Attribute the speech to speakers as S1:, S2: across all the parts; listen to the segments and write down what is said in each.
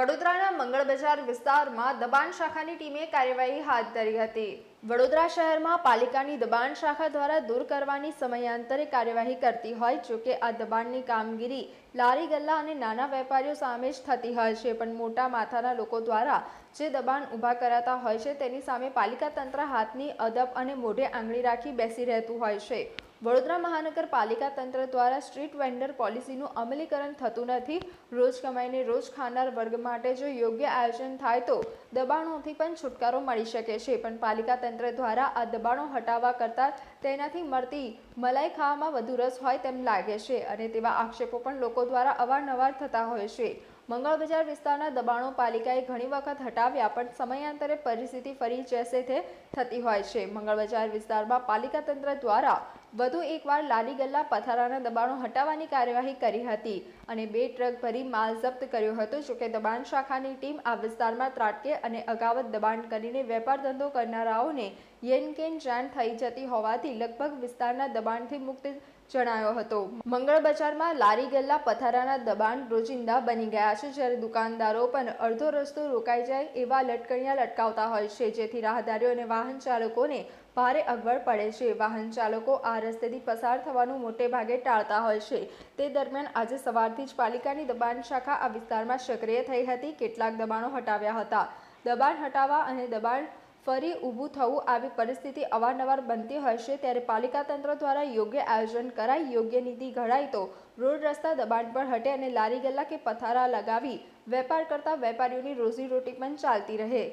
S1: વડોદરાના મંગળ બજાર વિસ્તારમાં દબાણ શાખાની ટીમે કાર્યવાહી હાથ ધરી હતી. વડોદરા શહેરમાં પાલિકાની દબાણ શાખા દ્વારા દૂર કરવાની સમયાંતરે કાર્યવાહી કરતી હોય જોકે આ દબાણની કામગીરી લારી, ગલ્લા અને નાના વેપારીઓ સામે જ થતી હોય છે, પણ મોટા માથાના લોકો દ્વારા જે દબાણ ઊભા કરાતા હોય છે, તેની સામે પાલિકા તંત્ર હાથની અદબ અને મોઢે આંગળી રાખી બેસી રહેતું હોય છે. વડોદરા મહાનગરપાલિકા તંત્ર દ્વારા સ્ટ્રીટ વેન્ડર પોલિસીનું અમલીકરણ થતું નથી. રોજ કમાઈને રોજ ખાનાર વર્ગ માટે જો યોગ્ય આયોજન થાય તો દબાણોથી પણ છુટકારો મળી શકે છે. પણ પાલિકા તંત્ર દ્વારા આ દબાણો હટાવવા કરતાં તેનાથી મળતી મલાઈ ખાવામાં વધુ રસ હોય તેમ લાગે છે અને તેવા આક્ષેપો પણ લોકો દ્વારા અવારનવાર થતા હોય છે. મંગળ બજાર વિસ્તારના દબાણો પાલિકાએ ઘણી વખત હટાવ્યા, પણ સમયાંતરે પરિસ્થિતિ ફરી જશે તે થતી હોય છે. મંગળ બજાર વિસ્તારમાં પાલિકા તંત્ર દ્વારા વધુ એકવાર લાલી ગલ્લા પથારાના દબાણો હટાવવાની કાર્યવાહી કરી હતી અને બે ટ્રક ભરી માલ જપ્ત કર્યો હતો જોકે દબાણ શાખાની ટીમ આ વિસ્તારમાં ત્રાટકે અને અગાવત દબાણ કરીને વેપાર ધંધો કરનારાઓને યેનકેન જાણ થઈ જતી હોવાથી લગભગ વિસ્તારના દબાણથી મુક્ત જણાયો હતો. મંગળ બજારમાં લારી ગલ્લા પથારાના દબાણ રોજિંદા બની ગયા છે જ્યારે દુકાનદારો પણ અડધો રસ્તો રોકાઈ જાય એવા લટકણિયા લટકાવતા હોય છે, જેથી રાહદારીઓ અને વાહન ચાલકોને ભારે અગવડ પડે છે. વાહન ચાલકો આ રસ્તેથી પસાર થવાનું મોટે ભાગે ટાળતા હોય છે. તે દરમિયાન આજે સવારથી જ પાલિકાની દબાણ શાખા આ વિસ્તારમાં સક્રિય થઈ હતી. કેટલાક દબાણો હટાવ્યા હતા. દબાણ હટાવવા અને દબાણ ફરી ઊભું થવું આવી પરિસ્થિતિ અવારનવાર બનતી હશે ત્યારે પાલિકા તંત્ર દ્વારા યોગ્ય આયોજન કરાય, યોગ્ય નીતિ ઘડાય તો રોડ રસ્તા દબાણ પર હટે અને લારી ગલ્લા કે પથારા લગાવી વેપાર કરતા વેપારીઓની રોજીરોટી પણ ચાલતી રહે.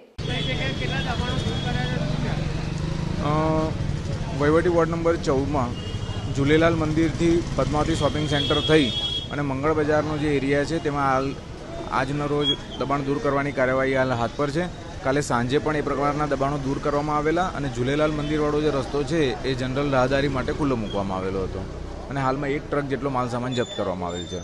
S2: વહીવટી વોર્ડ નંબર ચૌદમાં ઝૂલેલાલ મંદિરથી પદ્માવતી શોપિંગ સેન્ટર થઈ અને મંગળ બજારનો જે એરિયા છે, તેમાં હાલ આજના રોજ દબાણ દૂર કરવાની કાર્યવાહી હાલ હાથ પર છે. કાલે સાંજે પણ એ પ્રકારના દબાણો દૂર કરવામાં આવેલા અને ઝૂલેલાલ મંદિરવાળો જે રસ્તો છે, એ જનરલ રાહદારી માટે ખુલ્લો મૂકવામાં આવેલો હતો. અને હાલમાં એક ટ્રક જેટલો માલ સામાન જપ્ત કરવામાં આવેલ છે.